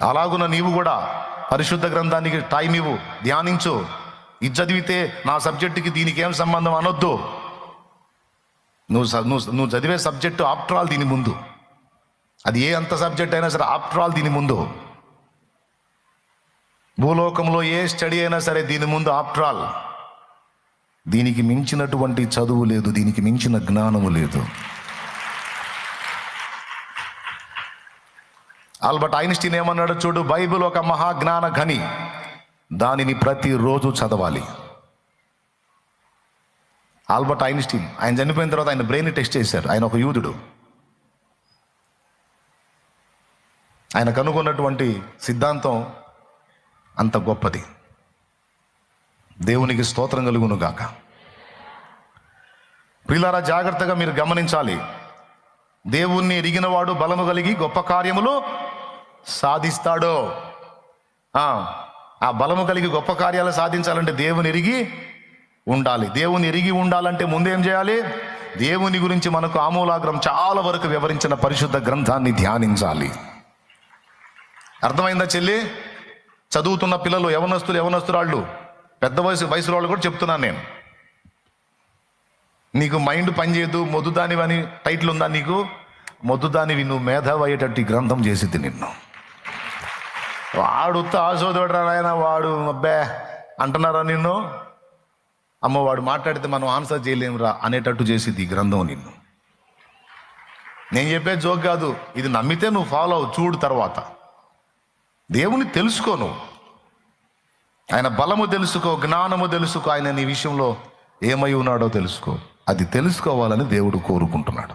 అలాగున నీవు కూడా పరిశుద్ధ గ్రంథానికి టైం ఇవ్వు ధ్యానించు. ఇది చదివితే నా సబ్జెక్టుకి దీనికి ఏం సంబంధం అనొద్దు. నువ్వు నువ్వు నువ్వు చదివే సబ్జెక్టు ఆఫ్టర్ ఆల్ దీని ముందు. అది ఏ అంత సబ్జెక్ట్ అయినా సరే ఆఫ్టర్ ఆల్ దీని ముందు. భూలోకంలో ఏ స్టడీ అయినా సరే దీని ముందు ఆఫ్టర్ ఆల్. దీనికి మించినటువంటి చదువు లేదు దీనికి మించిన జ్ఞానము లేదు. ఆల్బర్ట్ ఐన్స్టీన్ ఏమన్నాడు చూడు బైబిల్ ఒక మహాజ్ఞాన ఘని. దానిని ప్రతిరోజు చదవాలి. ఆల్బర్ట్ ఐన్స్టీన్ ఆయన చనిపోయిన తర్వాత ఆయన బ్రెయిన్ టెస్ట్ చేశారు ఆయన ఒక యూదుడు. ఆయన కనుగొన్నటువంటి సిద్ధాంతం అంత గొప్పది. దేవునికి స్తోత్రం కలుగును గాక. ప్రిలారా జాగ్రత్తగా మీరు గమనించాలి. దేవుణ్ణి ఎరిగినవాడు బలము కలిగి గొప్ప కార్యములు సాధిస్తాడో. ఆ, బలము కలిగి గొప్ప కార్యాలు సాధించాలంటే దేవుని ఎరిగి ఉండాలి. దేవుని ఎరిగి ఉండాలంటే ముందేం చేయాలి? దేవుని గురించి మనకు ఆమూలాగ్రం చాలా వరకు వివరించిన పరిశుద్ధ గ్రంథాన్ని ధ్యానించాలి. అర్థమైందా చెల్లి? చదువుతున్న పిల్లలు యవనస్తులు యవనస్తురాళ్ళు పెద్ద వయసు వయసు వాళ్ళు కూడా చెప్తున్నాను నేను. నీకు మైండ్ పనిచేయదు మొద్దుదానివి అని టైటిల్ ఉందా నీకు? మొద్దుదానివి నువ్వు మేధావి అయ్యేటట్టు గ్రంథం చేసింది నిన్ను. వాడు ఆశోదోడరా ఆయన వాడు అబ్బే అంటున్నారా నిన్ను? అమ్మ వాడు మాట్లాడితే మనం ఆన్సర్ చేయలేమురా అనేటట్టు చేసింది ఈ గ్రంథం నిన్ను. నేను చెప్పే జోక్ కాదు ఇది నమ్మితే నువ్వు ఫాలో అవు చూడు తర్వాత. దేవుని తెలుసుకో నువ్వు. ఆయన బలము తెలుసుకో జ్ఞానము తెలుసుకో ఆయన నీ విషయంలో ఏమై ఉన్నాడో తెలుసుకో. అది తెలుసుకోవాలని దేవుడు కోరుకుంటున్నాడు.